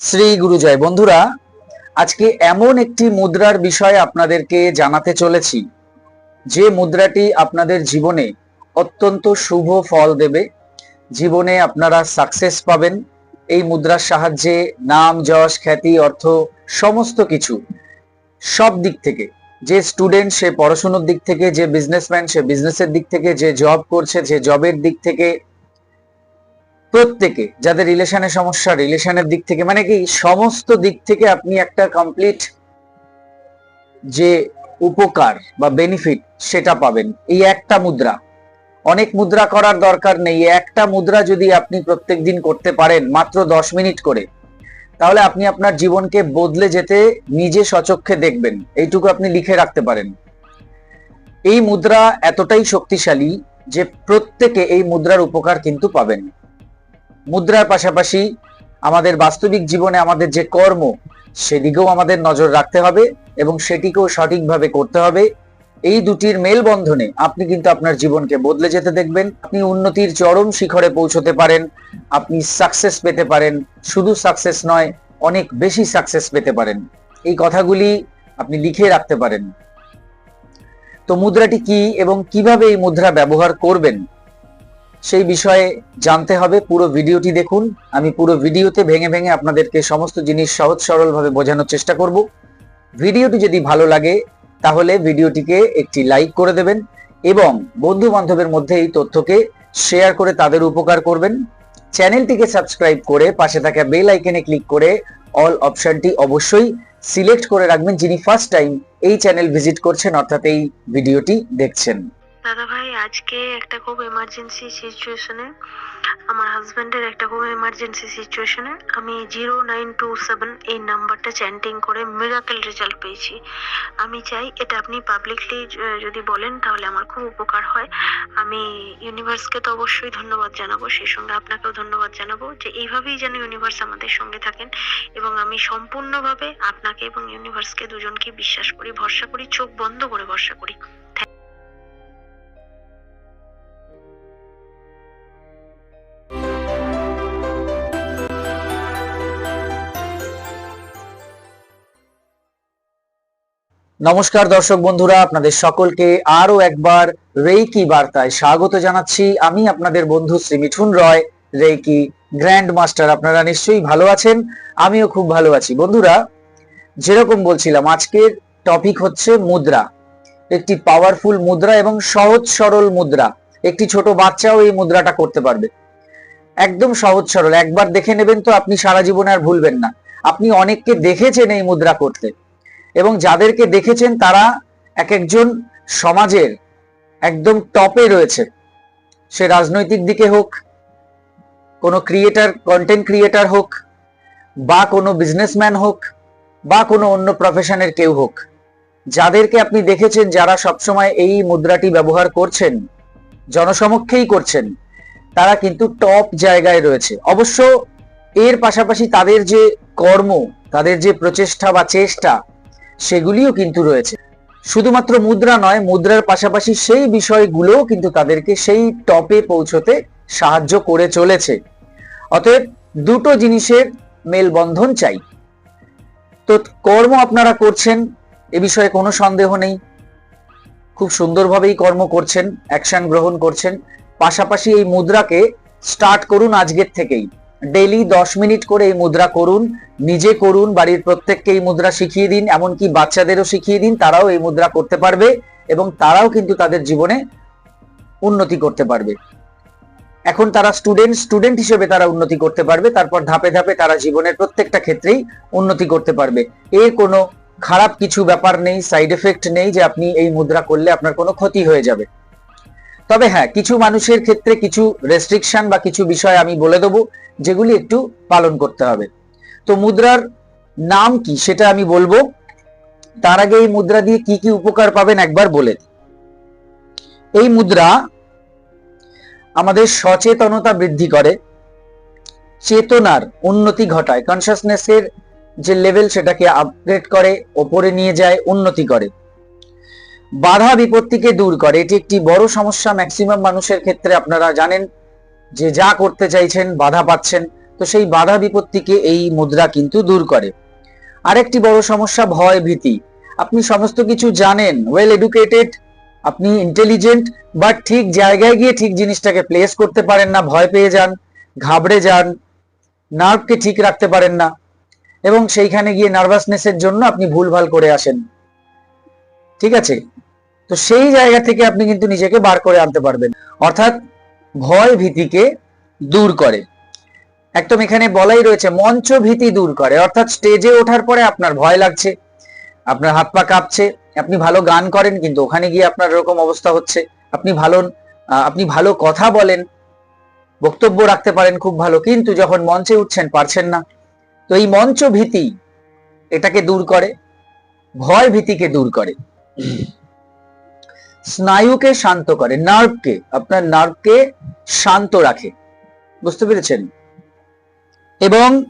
শ্রী গুরুজয় বন্ধুরা, আজকে এমন একটি মুদ্রার বিষয়ে আপনাদেরকে জানাতে চলেছি। যে মুদ্রাটি আপনাদের জীবনে অত্যন্ত শুভ ফল দেবে, জীবনে আপনারা সাকসেস পাবেন। এই মুদ্রার সাহায্যে নাম, যশ, খ্যাতি, অর্থ, সমস্ত কিছু সব দিক থেকে, যে স্টুডেন্ট সে পড়াশোনার দিক থেকে, যে বিজনেসম্যান সে বিজনেসের দিক থেকে, যে জব করছে, যে জবের দিক থেকে প্রত্যেকে, যাদের রিলেশনের সমস্যা, রিলেশনের দিক থেকে মানে কি, সমস্ত দিক থেকে আপনি একটা কমপ্লিট যে উপকার বা বেনিফিট সেটা পাবেন। এই একটা মুদ্রা। অনেক মুদ্রা করার দরকার নেই। একটা মুদ্রা যদি আপনি প্রত্যেক দিন করতে পারেন, মাত্র দশ মিনিট করে, তাহলে আপনি আপনার জীবনকে বদলে যেতে নিজে সচক্ষে দেখবেন। এইটুকু আপনি লিখে রাখতে পারেন। এই মুদ্রা এতটাই শক্তিশালী যে প্রত্যেকে এই মুদ্রার উপকার কিন্তু পাবেন। মুদ্রার পাশাপাশি আমাদের বাস্তবিক জীবনে আমাদের যে কর্ম, সেদিকেও আমাদের নজর রাখতে হবে এবং সেটিকেও সঠিকভাবে করতে হবে। এই দুটির মেলবন্ধনে আপনি কিন্তু আপনার জীবনকে বদলে যেতে দেখবেন। আপনি উন্নতির চরম শিখরে পৌঁছতে পারেন, আপনি সাকসেস পেতে পারেন। শুধু সাকসেস নয়, অনেক বেশি সাকসেস পেতে পারেন। এই কথাগুলি আপনি লিখে রাখতে পারেন। তো মুদ্রাটি কি এবং কীভাবে এই মুদ্রা ব্যবহার করবেন? সেই বিষয়ে জানতে হবে, পুরো ভিডিওটি দেখুন। আমি পুরো ভিডিওতে ভেঙে ভেঙে আপনাদেরকে সমস্ত জিনিস সহজ সরলভাবে বোঝানোর চেষ্টা করব। ভিডিওটি যদি ভালো লাগে, তাহলে ভিডিওটিকে একটি লাইক করে দেবেন এবং বন্ধু বান্ধবের মধ্যে এই তথ্যকে শেয়ার করে তাদের উপকার করবেন। চ্যানেলটিকে সাবস্ক্রাইব করে পাশে থাকা বেল আইকনে ক্লিক করে অল অপশনটি অবশ্যই সিলেক্ট করে রাখবেন যিনি ফার্স্ট টাইম এই চ্যানেল ভিজিট করছেন, অর্থাৎ এই ভিডিওটি দেখছেন। আজকে একটা খুব এমার্জেন্সি সিচুয়েশনে আমার হাজবেন্ডের একটা খুব এমার্জেন্সি সিচুয়েশনে আমি জিরো নাইন টু সেভেন এই নাম্বারটা চ্যান্টিং করে মিরাকেল রেজাল্ট পেয়েছি। আমি চাই এটা আপনি পাবলিকলি যদি বলেন তাহলে আমার খুব উপকার হয়। আমি ইউনিভার্সকে তো অবশ্যই ধন্যবাদ জানাব সেই সঙ্গে আপনাকেও ধন্যবাদ জানাব যে এইভাবেই যেন ইউনিভার্স আমাদের সঙ্গে থাকেন এবং আমি সম্পূর্ণভাবে আপনাকে এবং ইউনিভার্সকে দুজনকে বিশ্বাস করি, ভরসা করি, চোখ বন্ধ করে ভরসা করি। নমস্কার দর্শক বন্ধুরা, আপনাদের সকলকে আরও একবার রেইকি বার্তায় স্বাগত জানাচ্ছি। আমি আপনাদের বন্ধু Shri Mithun Roy, reiki grand master আপনারা নিশ্চয়ই ভালো আছেন, আমিও খুব ভালো আছি। বন্ধুরা, যেরকম বলছিলাম, আজকের টপিক হচ্ছে মুদ্রা। একটি পাওয়ারফুল মুদ্রা এবং সহজ সরল মুদ্রা। একটি ছোট বাচ্চাও এই মুদ্রাটা করতে পারবে। একদম সহজ সরল। একবার দেখে নেবেন তো আপনি সারা জীবনে আর ভুলবেন না। আপনি অনেককে দেখেছেন এই মুদ্রা করতে। এবং যাদেরকে দেখেছেন তারা এক একজন সমাজের একদম টপে রয়েছে। সে রাজনৈতিক দিকে হোক, কোনো ক্রিয়েটার কন্টেন্ট ক্রিয়েটার হোক, বা কোনো বিজনেসম্যান হোক, বা কোনো অন্য প্রফেশনের কেউ হোক, যাদেরকে আপনি দেখেছেন যারা সবসময় এই মুদ্রাটি ব্যবহার করছেন, জনসমক্ষেই করছেন, তারা কিন্তু টপ জায়গায় রয়েছে। অবশ্য এর পাশাপাশি তাদের যে কর্ম, তাদের যে প্রচেষ্টা বা চেষ্টা সেগুলিও কিন্তু রয়েছে। শুধুমাত্র মুদ্রা নয়, মুদ্রার পাশাপাশি সেই বিষয়গুলোও কিন্তু তাদেরকে সেই টপে পৌঁছতে সাহায্য করে চলেছে। অতএব দুটো জিনিসের মেলবন্ধন চাই। তো কর্ম আপনারা করছেন, এ বিষয়ে কোনো সন্দেহ নেই। খুব সুন্দরভাবেই কর্ম করছেন, অ্যাকশন গ্রহণ করছেন। পাশাপাশি এই মুদ্রাকে স্টার্ট করুন আজকের থেকেই। ডেইলি দশ মিনিট করে এই মুদ্রা করুন, নিজে করুন, বাড়ির প্রত্যেককে এই মুদ্রা শিখিয়ে দিন, এমনকি বাচ্চাদেরও শিখিয়ে দিন, তারাও এই মুদ্রা করতে পারবে এবং তারাও কিন্তু তাদের জীবনে উন্নতি করতে পারবে। এখন তারা স্টুডেন্ট স্টুডেন্ট হিসেবে তারা উন্নতি করতে পারবে, তারপর ধাপে ধাপে তারা জীবনের প্রত্যেকটা ক্ষেত্রেই উন্নতি করতে পারবে। এর কোনো খারাপ কিছু ব্যাপার নেই সাইড এফেক্ট নেই যে আপনি এই মুদ্রা করলে আপনার কোনো ক্ষতি হয়ে যাবে। তবে হ্যাঁ কিছু মানুষের ক্ষেত্রে কিছু রেস্ট্রিকশন বা কিছু বিষয় আমি বলে দেবো, যেগুলি একটু পালন করতে হবে। তো মুদ্রার নাম কি সেটা আমি বলব। তার আগে এই মুদ্রা দিয়ে কি কি উপকার পাবেন একবার বলে। এই মুদ্রা আমাদের সচেতনতা বৃদ্ধি করে, চেতনার উন্নতি ঘটায় কনসাসনেসের যে লেভেল সেটাকে আপগ্রেড করে, ওপরে নিয়ে যায়, উন্নতি করে। বাধা বিপত্তিকে দূর করে। এটি একটি বড় সমস্যা। ম্যাক্সিমাম মানুষের ক্ষেত্রে আপনারা জানেন যে যা করতে চাইছেন, বাধা পাচ্ছেন। তো সেই বাধা বিপত্তিকে এই মুদ্রা কিন্তু দূর করে। আরেকটি বড় সমস্যা, ভয় ভীতি। আপনি সমস্ত কিছু জানেন ওয়েল এডুকেটেড আপনি ইন্টেলিজেন্ট বাট ঠিক জায়গায় গিয়ে ঠিক জিনিসটাকে প্লেস করতে পারেন না, ভয় পেয়ে যান, ঘাবড়ে যান নার্ভকে ঠিক রাখতে পারেন না, এবং সেইখানে গিয়ে নার্ভাসনেসের জন্য আপনি ভুলভাল করে আসেন। ঠিক আছে? তো সেই জায়গা থেকে আপনি কিন্তু নিজেকে বার করে আনতে পারবেন। অর্থাৎ ভয় ভীতিকে দূর করে। একদম এখানে বলাই রয়েছে মঞ্চ ভীতি দূর করে। অর্থাৎ স্টেজে ওঠার পরে আপনার ভয় লাগছে, আপনার হাত পা কাঁপছে, আপনি ভালো গান করেন, কিন্তু ওখানে গিয়ে আপনার এরকম অবস্থা হচ্ছে। আপনি ভালো আপনি ভালো কথা বলেন, বক্তব্য রাখতে পারেন খুব ভালো, কিন্তু যখন মঞ্চে উঠছেন, পারছেন না। তো এই মঞ্চ ভীতি এটাকে দূর করে ভয় ভীতিকে দূর করে। স্নায়ুকে শান্ত করে, নার্ভকে, আপনার নার্ভকে শান্ত রাখে। বুঝতে পেরেছেন? এবং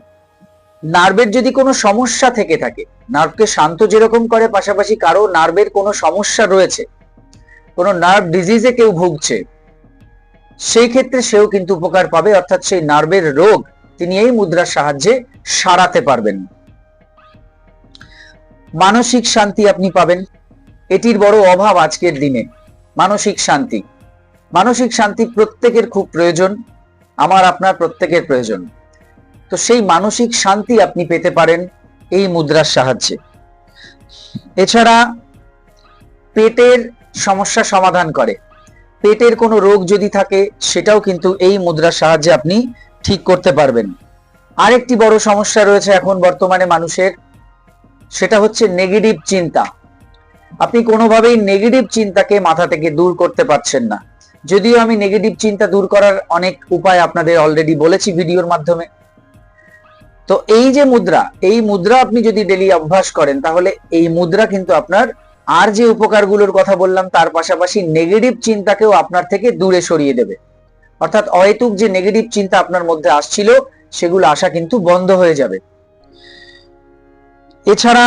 নার্ভের যদি কোনো সমস্যা থেকে থাকে, নার্ভকে শান্ত যেরকম করে, পাশাপাশি কারও নার্ভের কোনো সমস্যা রয়েছে, কোনো নার্ভ ডিজিজে কেউ ভুগছে, সেই ক্ষেত্রে সেও কিন্তু উপকার পাবে, অর্থাৎ সেই নার্ভের রোগ তিনি এই মুদ্রার সাহায্যে সারাতে পারবেন। মানসিক শান্তি আপনি পাবেন। এটির বড় অভাব আজকের দিনে। মানসিক শান্তি। মানসিক শান্তি প্রত্যেকের খুব প্রয়োজন, আমার, আপনার প্রত্যেকের প্রয়োজন। তো সেই মানসিক শান্তি আপনি পেতে পারেন এই মুদ্রার সাহায্যে। এছাড়া পেটের সমস্যা সমাধান করে। পেটের কোনো রোগ যদি থাকে, সেটাও কিন্তু এই মুদ্রার সাহায্যে আপনি ঠিক করতে পারবেন। আরেকটি বড় সমস্যা রয়েছে এখন বর্তমানে মানুষের, সেটা হচ্ছে নেগেটিভ চিন্তা। আপনি কোনোভাবেই নেগেটিভ চিন্তাকে মাথা থেকে দূর করতে পারছেন না। যদিও আমি নেগেটিভ চিন্তা দূর করার অনেক উপায় আপনাদের অলরেডি বলেছি ভিডিওর মাধ্যমে। তো এই যে মুদ্রা, এই মুদ্রা আপনি যদি ডেলি অভ্যাস করেন, তাহলে এই মুদ্রা কিন্তু আপনার আর যে উপকারগুলোর কথা বললাম, তার পাশাপাশি নেগেটিভ চিন্তাকেও আপনার থেকে দূরে সরিয়ে দেবে। অর্থাৎ অহেতুক যে নেগেটিভ চিন্তা আপনার মধ্যে আসছিল, সেগুলো আসা কিন্তু বন্ধ হয়ে যাবে। এছাড়া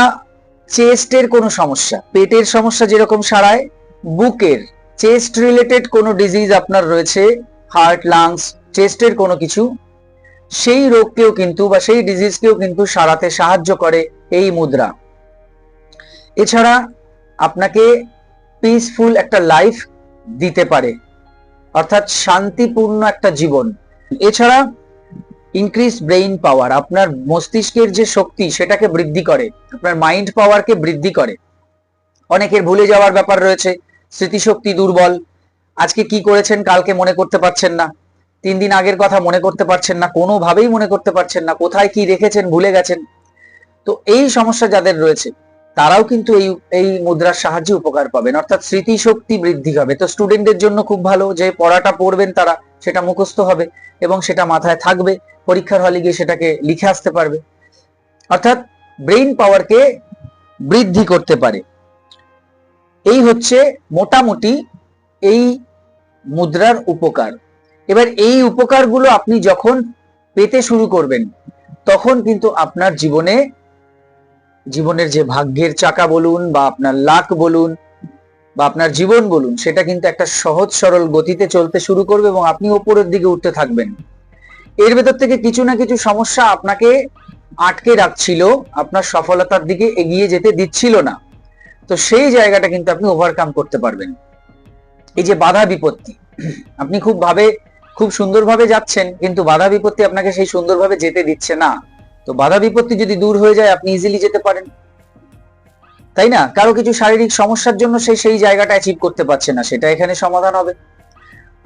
চেস্টের কোনো সমস্যা? পেটের সমস্যা যেরকম সারায়, বুকের চেস্ট রিলেটেড কোনো ডিজিজ আপনার রয়েছে হার্ট লাংস চেস্টের কোনো কিছু, সেই রোগকেও কিন্তু বা সেই ডিজিজকেও কিন্তু সারাতে সাহায্য করে এই মুদ্রা। এছাড়া আপনাকে পিসফুল একটা লাইফ দিতে পারে, অর্থাৎ শান্তিপূর্ণ একটা জীবন। এছাড়া ইনক্রিজ ব্রেইন পাওয়ার আপনার মস্তিষ্কের যে শক্তি সেটাকে বৃদ্ধি করে, আপনার মাইন্ড পাওয়ারকে বৃদ্ধি করে। অনেকের ভুলে যাওয়ার ব্যাপার রয়েছে, স্মৃতিশক্তি দুর্বল। আজকে কি করেছেন কালকে মনে করতে পারছেন না। তিন দিন আগের কথা মনে করতে পারছেন না, কোনোভাবেই মনে করতে পারছেন না, কোথায় কি রেখেছেন, ভুলে গেছেন। তো এই সমস্যা যাদের রয়েছে, তারাও কিন্তু এই এই মুদ্রার সাহায্যে উপকার পাবেন। অর্থাৎ স্মৃতিশক্তি বৃদ্ধি হবে তো স্টুডেন্টদের জন্য খুব ভালো, যে পড়াটা পড়বেন তারা। সেটা মুখস্থ হবে এবং সেটা মাথায় থাকবে। পরীক্ষার হলে গিয়ে সেটাকে লিখে আসতে পারবে। অর্থাৎ ব্রেইন পাওয়ারকে বৃদ্ধি করতে পারে। এই হচ্ছে মোটামুটি এই মুদ্রার উপকার। এবার এই উপকারগুলো আপনি যখন পেতে শুরু করবেন, তখন কিন্তু আপনার জীবনে, জীবনের যে ভাগ্যের চাকা বলুন বা আপনার লাক বলুন বা আপনার জীবন বলুন, সেটা কিন্তু একটা সহজ, সরল গতিতে চলতে শুরু করবে এবং আপনি ওপরের দিকে উঠতে থাকবেন। এর ভেতর থেকে কিছু না কিছু সমস্যা আপনাকে আটকে রাখছিল, আপনার সফলতার দিকে এগিয়ে যেতে দিচ্ছিল না। তো সেই জায়গাটা কিন্তু আপনি ওভারকাম করতে পারবেন। এই যে বাধা বিপত্তি, আপনি খুব ভাবে, খুব সুন্দরভাবে যাচ্ছেন, কিন্তু বাধা বিপত্তি আপনাকে সেই সুন্দরভাবে যেতে দিচ্ছে না। তো বাধা বিপত্তি যদি দূর হয়ে যায়, আপনি ইজিলি যেতে পারেন। তাই না? কারও কিছু শারীরিক সমস্যার জন্য সে সেই জায়গাটা অ্যাচিভ করতে পারছে না, সেটা এখানে সমাধান হবে।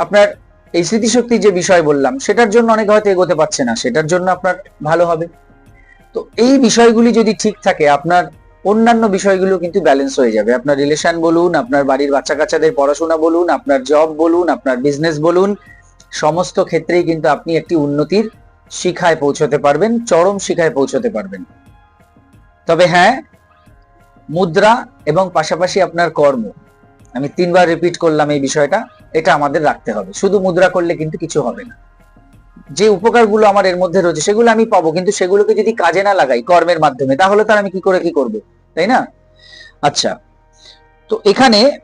আপনার এই স্মৃতিশক্তির যে বিষয় বললাম, সেটার জন্য অনেক হয়তো এগোতে পারছে না, সেটার জন্য আপনার ভালো হবে। তো এই বিষয়গুলি যদি ঠিক থাকে, আপনার অন্যান্য বিষয়গুলো কিন্তু ব্যালেন্স হয়ে যাবে। আপনার রিলেশন বলুন, আপনার বাড়ির বাচ্চা কাচ্চাদের পড়াশোনা বলুন, আপনার জব বলুন, আপনার বিজনেস বলুন, সমস্ত ক্ষেত্রেই কিন্তু আপনি একটি উন্নতির শিখায় পৌঁছতে পারবেন, চরম শিখায় পৌঁছতে পারবেন। তবে হ্যাঁ মুদ্রা এবং পাশাপাশি আপনার কর্ম। আমি তিনবার রিপিট করলাম এই বিষয়টা, এটা আমাদের রাখতে হবে। শুধু মুদ্রা করলে কিন্তু কিছু হবে না। যে উপকারগুলো আমার এর মধ্যে রয়েছে, সেগুলো আমি পাবো, কিন্তু সেগুলোকে যদি কাজে না লাগাই কর্মের মাধ্যমে, তাহলে তার আমি কি করে কি করব? তাই না? আচ্ছা তো এখানে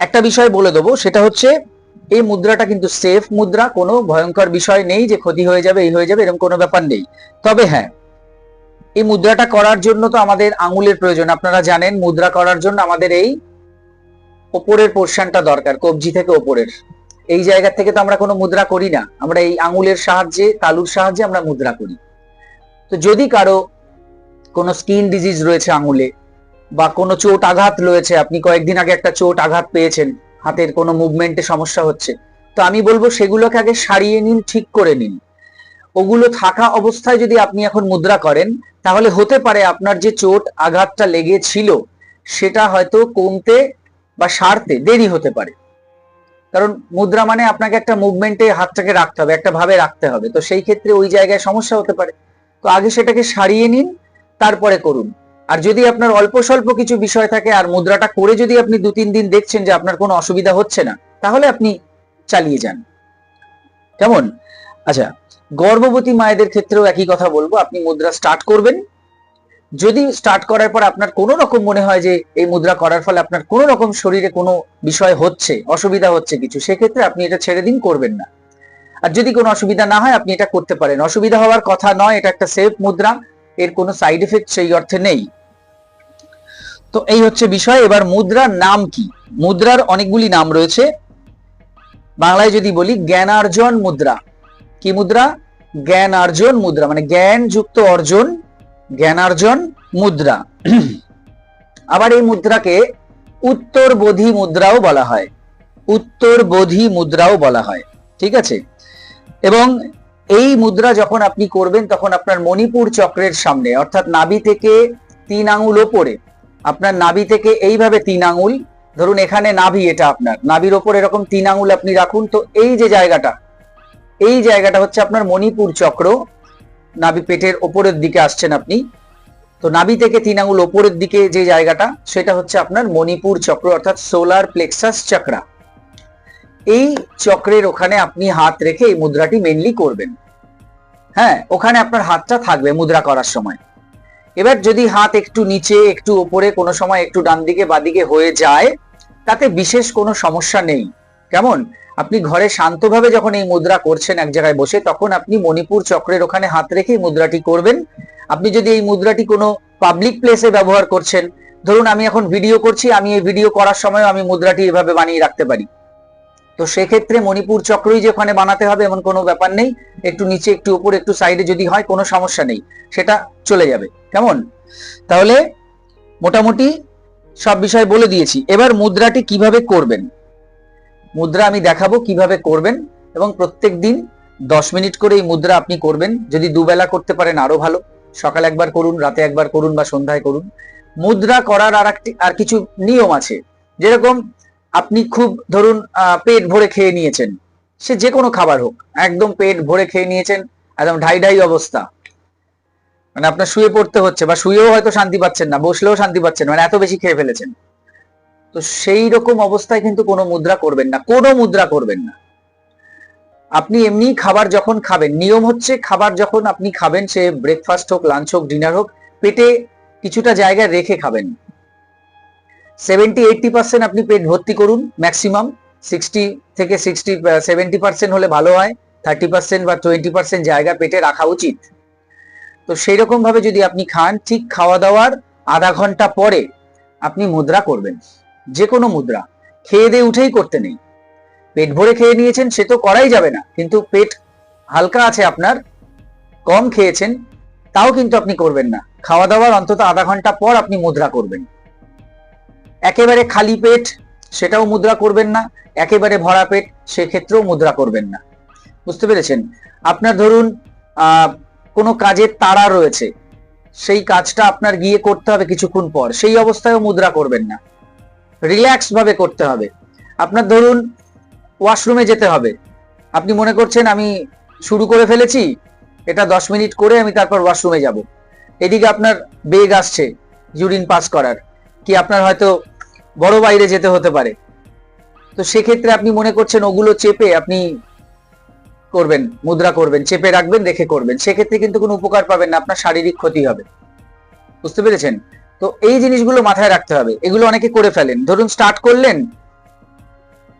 একটা বিষয় বলে দেবো, সেটা হচ্ছে এই মুদ্রাটা কিন্তু সেফ মুদ্রা, কোনো ভয়ঙ্কর বিষয় নেই যে ক্ষতি হয়ে যাবে, এই হয়ে যাবে, এরকম কোনো ব্যাপার নেই। তবে হ্যাঁ এই মুদ্রাটা করার জন্য তো আমাদের আঙুলের প্রয়োজন। আপনারা জানেন, মুদ্রা করার জন্য আমাদের এই ওপরের পোর্শনটা দরকার, কবজি থেকে ওপরের। এই জায়গা থেকে তো আমরা কোনো মুদ্রা করি না। আমরা এই আঙুলের সাহায্যে, তালুর সাহায্যে আমরা মুদ্রা করি। তো যদি কারও কোনো স্কিন ডিজিজ রয়েছে আঙুলে, বা কোনো চোট আঘাত রয়েছে, আপনি কয়েকদিন আগে একটা চোট আঘাত পেয়েছেন, হাতের কোনো মুভমেন্টে সমস্যা হচ্ছে, তো আমি বলব সেগুলোকে আগে সারিয়ে নিন, ঠিক করে নিন। ওগুলো থাকা অবস্থায় যদি আপনি এখন মুদ্রা করেন, তাহলে হতে পারে আপনার যে চোট আঘাতটা লেগেছিল, সেটা হয়তো কমতে বা সারতে দেরি হতে পারে। কারণ মুদ্রা মানে আপনাকে একটা মুভমেন্টে হাতটাকে রাখতে হবে, একটা ভাবে রাখতে হবে। তো সেই ক্ষেত্রে ওই জায়গায় সমস্যা হতে পারে। তো আগে সেটাকে সারিয়ে নিন, তারপরে করুন। আর যদি আপনার অল্প স্বল্প কিছু বিষয় থাকে আর মুদ্রাটা করে যদি আপনি দু তিন দিন দেখছেন যে আপনার কোনো অসুবিধা হচ্ছে না, তাহলে আপনি চালিয়ে যান। কেমন? আচ্ছা গর্ভবতী মায়েদের ক্ষেত্রেও একই কথা বলব, আপনি মুদ্রা স্টার্ট করবেন। যদি স্টার্ট করার পর আপনার কোনো রকম মনে হয় যে এই মুদ্রা করার ফলে আপনার কোনো রকম শরীরে কোনো বিষয় হচ্ছে, অসুবিধা হচ্ছে কিছু, সেক্ষেত্রে আপনি এটা ছেড়ে দিন, করবেন না। আর যদি কোনো অসুবিধা না হয়, আপনি এটা করতে পারেন। অসুবিধা হওয়ার কথা নয়, এটা একটা সেফ মুদ্রা, এর কোনো সাইড এফেক্ট সেই অর্থে নেই। তো এই হচ্ছে বিষয়, এবার মুদ্রার নাম কি? মুদ্রার অনেকগুলি নাম রয়েছে। বাংলায় যদি বলি, জ্ঞানার্জন মুদ্রা। কি মুদ্রা? জ্ঞান অর্জন মুদ্রা মানে জ্ঞান যুক্ত অর্জন জ্ঞানার্জন মুদ্রা। আবার এই মুদ্রাকে উত্তর বোধি মুদ্রাও বলা হয়। উত্তর বোধি মুদ্রাও বলা হয়। ঠিক আছে? এবং এই মুদ্রা যখন আপনি করবেন তখন আপনার মণিপুর চক্রের সামনে অর্থাৎ নাভি থেকে তিন আঙুল ওপরে আপনার নাভি থেকে এইভাবে তিন আঙুল ধরুন এখানে নাভি এটা আপনার নাভির ওপর এরকম তিন আঙুল আপনি রাখুন তো এই যে জায়গাটা এই জায়গাটা হচ্ছে আপনার মণিপুর চক্র। নাভি পেটের ওপরের দিকে আসছেন আপনি। তো নাভি থেকে তিন আঙুল ওপরের দিকে যে জায়গাটা, সেটা হচ্ছে আপনার মণিপুর চক্র, অর্থাৎ সোলার প্লেক্সাস চক্রা। এই চক্রের ওখানে আপনি হাত রেখে এই মুদ্রাটি মেনলি করবেন। হ্যাঁ ওখানে আপনার হাতটা থাকবে মুদ্রা করার সময়। এবার যদি হাত একটু নিচে, একটু ওপরে, কোনো সময় একটু ডান দিকে বাদিকে হয়ে যায়, তাতে বিশেষ কোনো সমস্যা নেই। কেমন? আপনি ঘরে শান্তভাবে যখন এই মুদ্রা করছেন এক জায়গায় বসে, তখন আপনি মণিপুর চক্রের ওখানে হাত রেখে মুদ্রাটি করবেন। আপনি যদি এই মুদ্রাটি কোনো পাবলিক প্লেসে ব্যবহার করছেন, ধরুন আমি এখন ভিডিও করছি, আমি এই ভিডিও করার সময় আমি মুদ্রাটি এভাবে বানিয়ে রাখতে পারি। তো সেক্ষেত্রে মণিপুর চক্রই যে ওখানে বানাতে হবে এমন কোনো ব্যাপার নেই। একটু নিচে, একটু উপর, একটু সাইডে যদি হয়, কোনো সমস্যা নেই। সেটা চলে যাবে। কেমন? তাহলে মোটামুটি সব বিষয় বলে দিয়েছি। এবার মুদ্রাটি কীভাবে করবেন? মুদ্রা আমি দেখাবো কীভাবে করবেন এবং প্রত্যেক দিন দশ মিনিট করে এই মুদ্রা আপনি করবেন। যদি দুবেলা করতে পারেন আরও ভালো। সকাল একবার করুন, রাতে একবার করুন বা সন্ধ্যায় করুন। মুদ্রা করার আর একটি আর কিছু নিয়ম আছে। যেরকম আপনি খুব ধরুন পেট ভরে খেয়ে নিয়েছেন। সে যে কোনো খাবার হোক, একদম পেট ভরে খেয়ে নিয়েছেন, একদম ঢাই ঢাই অবস্থা। মানে আপনার শুয়ে পড়তে হচ্ছে বা শুয়েও হয়তো শান্তি পাচ্ছেন না, বসলেও শান্তি পাচ্ছেন মানে এত বেশি খেয়ে ফেলেছেন। তো সেই রকম অবস্থায় কিন্তু কোনো মুদ্রা করবেন না, কোনো মুদ্রা করবেন না। আপনি এমনি খাবার যখন খাবেন, নিয়ম হচ্ছে খাবার যখন আপনি খাবেন, সে ব্রেকফাস্ট হোক লাঞ্চ হোক ডিনার হোক, পেটে কিছুটা জায়গায় রেখে খাবেন। সেভেন্টি এইটটি পার্সেন্ট আপনি পেট ভর্তি করুন ম্যাক্সিমাম সিক্সটি থেকে সিক্সটি সেভেন্টি পার্সেন্ট হলে ভালো হয় থার্টি পার্সেন্ট বা টোয়েন্টি পার্সেন্ট জায়গা পেটে রাখা উচিত। তো সেই রকম ভাবে যদি আপনি খান, ঠিক খাওয়া দাওয়ার আধা ঘণ্টা পরে আপনি মুদ্রা করবেন। যে কোনো মুদ্রা। খেয়ে দিয়ে উঠেই করতে নেই। পেট ভরে খেয়ে নিয়েছেন, সে তো করাই যাবে না। কিন্তু পেট হালকা আছে আপনার, কম খেয়েছেন, তাও কিন্তু আপনি করবেন না। খাওয়া দাওয়ার অন্তত আধা ঘণ্টা পর আপনি মুদ্রা করবেন। একেবারে খালি পেট, সেটাও মুদ্রা করবেন না। একেবারে ভরা পেট, সেক্ষেত্রেও মুদ্রা করবেন না। বুঝতে পেরেছেন? আপনার ধরুন কোনো কাজের তাড়া রয়েছে। সেই কাজটা আপনার গিয়ে করতে হবে কিছুক্ষণ পর। সেই অবস্থায়ও মুদ্রা করবেন না। রিল্যাক্স ভাবে করতে হবে। আপনার ধরুন ওয়াশরুমে যেতে হবে। আপনি মনে করছেন আমি শুরু করে ফেলেছি, এটা দশ মিনিট করে আমি তারপর ওয়াশরুমে যাব। এদিকে আপনার বেগ আসছে ইউরিন পাস করার। কি আপনার হয়তো বড় বাইরে যেতে হতে পারে। তো সেক্ষেত্রে আপনি মনে করছেন ওগুলো চেপে আপনি করবেন, মুদ্রা করবেন, চেপে রাখবেন, রেখে করবেন। সেক্ষেত্রে কিন্তু কোনো উপকার পাবেন না, আপনার শারীরিক ক্ষতি হবে। বুঝতে পেরেছেন? তো এই জিনিসগুলো মাথায় রাখতে হবে। এগুলো অনেকে করে ফেলেন। ধরুন স্টার্ট করলেন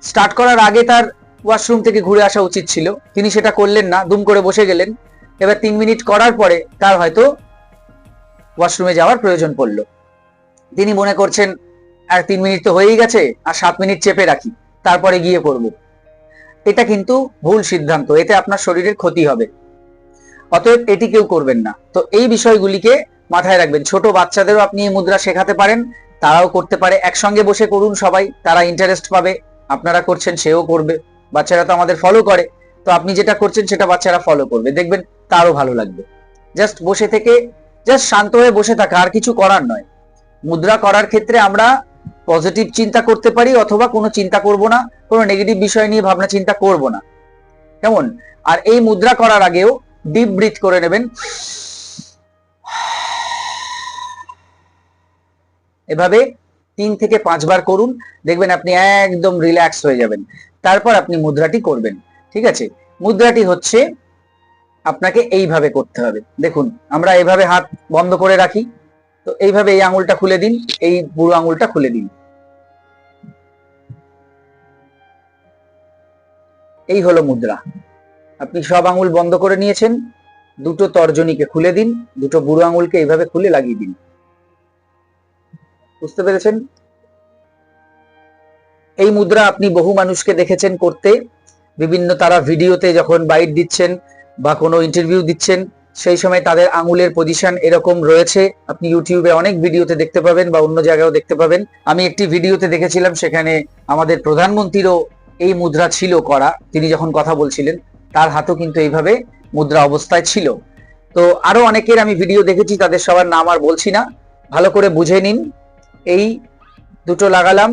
স্টার্ট করার আগে তার ওয়াশরুম থেকে ঘুরে আসা উচিত ছিল। তিনি সেটা করলেন না, দুম করে বসে গেলেন। এবার তিন মিনিট করার পরে তার হয়তো ওয়াশরুমে যাওয়ার প্রয়োজন পড়ল। তিনি মনে করছেন, আর তিন মিনিট তো হয়েই গেছে, আর সাত মিনিট চেপে রাখি, তারপরে গিয়ে করব। এটা কিন্তু ভুল সিদ্ধান্ত, এতে আপনার শরীরের ক্ষতি হবে। অতএব এটি কেউ করবেন না। তো এই বিষয়গুলিকে মাথায় রাখবেন। ছোট বাচ্চাদেরও আপনি এই মুদ্রা শেখাতে পারেন, তারাও করতে পারে। একসঙ্গে বসে করুন সবাই, তারা ইন্টারেস্ট পাবে, আপনারা করছেন সেও করবে, বাচ্চারা তো আমাদের ফলো করে। তো আপনি যেটা করছেন সেটা বাচ্চারা ফলো করবে। দেখবেন তারও ভালো লাগবে। জাস্ট বসে থেকে জাস্ট শান্ত হয়ে বসে থাকা, আর কিছু করার নয়। মুদ্রা করার ক্ষেত্রে আমরা পজিটিভ চিন্তা করতে পারি, অথবা কোনো চিন্তা করব না, কোনো নেগেটিভ বিষয় নিয়ে ভাবনা চিন্তা করব না। কেমন? আর এই মুদ্রা করার আগেও ডিপ ব্রিথ করে নেবেন। এভাবে তিন থেকে পাঁচবার করুন, দেখবেন আপনি একদম রিল্যাক্স হয়ে যাবেন। তারপর আপনি মুদ্রাটি করবেন, ঠিক আছে? মুদ্রাটি হচ্ছে আপনাকে এইভাবে করতে হবে। দেখুন, আমরা এইভাবে হাত বন্ধ করে রাখি, তো এইভাবে এই আঙুলটা খুলে দিন, এই বুড়ো আঙুলটা খুলে দিন। এই হলো মুদ্রা। আপনি সব আঙুল বন্ধ করে নিয়েছেন, দুটো তর্জনীকে খুলে দিন, দুটো বুড়ো আঙুলকে এইভাবে খুলে লাগিয়ে দিন। বুঝতে পেরেছেন? এই মুদ্রা আপনি বহু মানুষকে দেখেছেন করতে। বিভিন্ন তারা ভিডিওতে যখন বাইট দিচ্ছেন বা কোনো ইন্টারভিউ দিচ্ছেন, সেই সময় তাদের আঙুলের পজিশন এরকম রয়েছে। আপনি ইউটিউবে অনেক ভিডিওতে দেখতে পাবেন বা অন্য জায়গায়ও দেখতে পাবেন। আমি একটি ভিডিওতে দেখেছিলাম সেখানে আমাদের প্রধানমন্ত্রীরও এই মুদ্রা ছিল করা। তিনি যখন কথা বলছিলেন, তার হাতও কিন্তু এইভাবে মুদ্রা অবস্থায় ছিল। তো আরও অনেকের আমি ভিডিও দেখেছি, তাদের সবার নাম আর বলছি না। ভালো করে বুঝে নিন। এই দুটো লাগালাম,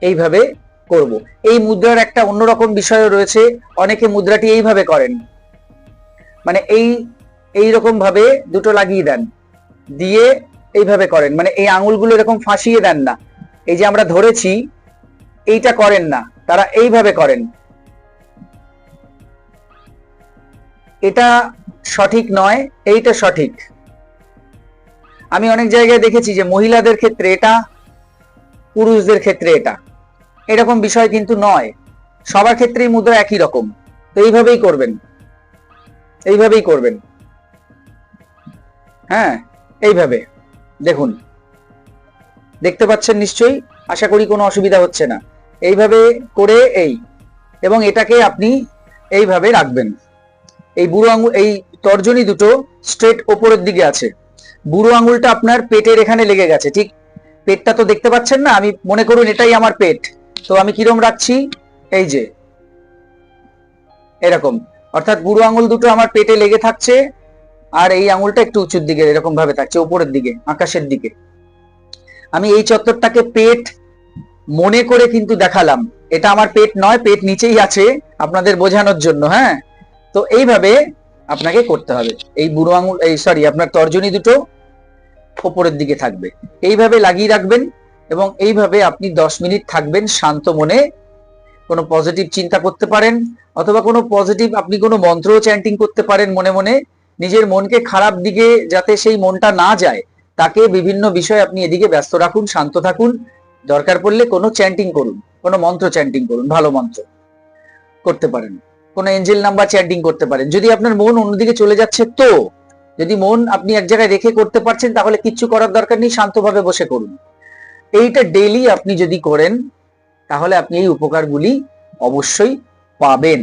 এইভাবে করব। এই মুদ্রার একটা অন্যরকম বিষয় রয়েছে, অনেকে মুদ্রাটি এইভাবে করেন। মানে এই এই রকম ভাবে দুটো লাগিয়ে দেন, দিয়ে এইভাবে করেন। মানে এই আঙুলগুলো এরকম ফাঁসিয়ে দেন না। এই যে আমরা ধরেছি, এইটা করেন না, তারা এইভাবে করেন। এটা সঠিক নয়, এইটা সঠিক। আমি অনেক জায়গায় দেখেছি যে মহিলাদের ক্ষেত্রে এটা পুরুষদের ক্ষেত্রে এটা। এরকম বিষয় কিন্তু নয়। সবার ক্ষেত্রেই মুদ্রা একই রকম। তো এইভাবেই করবেন। এইভাবেই করবেন। হ্যাঁ এইভাবে। দেখুন। দেখতে পাচ্ছেন নিশ্চয়ই? আশা করি কোনো অসুবিধা হচ্ছে না। এইভাবে করে এই। এবং এটাকে আপনি এইভাবে রাখবেন। এই বুড়ো আঙুল, এই তর্জনী দুটো স্ট্রেট ওপরের দিকে আছে। বুড়ো আঙুলটা আপনার পেটের এখানে লেগে গেছে, ঠিক? পেটটা তো দেখতে পাচ্ছেন না, আমি মনে করুন এটাই আমার পেট। তো আমি কিরম রাখছি? এই যে। এরকম। অর্থাৎ বুড়ো আঙুল দুটো আমার পেটে লেগে থাকছে, আর এই আঙুলটা একটু উঁচুর দিকে, এরকম ভাবে থাকছে, উপরের দিকে, আকাশের দিকে। আমি এই চত্বরটাকে পেট মনে করে কিন্তু দেখালাম। এটা আমার পেট নয়, পেট নিচেই আছে, আপনাদের বোঝানোর জন্য হ্যাঁ? তো এইভাবে আপনাকে করতে হবে। এই বুড়ো আঙুল, এই সরি আপনার তর্জনী দুটো ওপরের দিকে থাকবে। এইভাবে লাগিয়ে রাখবেন এবং এইভাবে আপনি দশ মিনিট থাকবেন শান্ত মনে। কোনো পজিটিভ চিন্তা করতে পারেন অথবা কোনো পজিটিভ আপনি কোনো মন্ত্র চ্যান্টিং করতে পারেন মনে মনে। নিজের মনকে খারাপ দিকে যাতে সেই মনটা না যায়, তাকে বিভিন্ন বিষয় আপনি এদিকে ব্যস্ত রাখুন, শান্ত থাকুন। দরকার পড়লে কোনো চ্যান্টিং করুন, কোনো মন্ত্র চ্যান্টিং করুন, ভালো মন্ত্র করতে পারেন। কোনো এঞ্জেল নাম্বার চ্যান্টিং করতে পারেন। যদি আপনার মন অন্যদিকে চলে যাচ্ছে তো যদি মন আপনি এক জায়গায় রেখে করতে পারছেন, তাহলে কিচ্ছু করার দরকার নেই, শান্তভাবে বসে করুন। এইটা ডেইলি আপনি যদি করেন, তাহলে আপনি এই উপকারগুলি অবশ্যই পাবেন।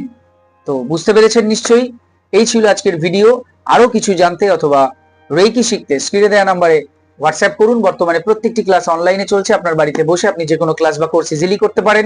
তো বুঝতে পেরেছেন নিশ্চয়ই? এই ছিল আজকের ভিডিও আরও কিছু জানতে অথবা রেকি শিখতে স্ক্রিনে দেওয়া নাম্বারে হোয়াটসঅ্যাপ করুন। বর্তমানে প্রত্যেকটি ক্লাস অনলাইনে চলছে। আপনার বাড়িতে বসে আপনি যে কোনো ক্লাস বা কোর্স ইজিলি করতে পারেন।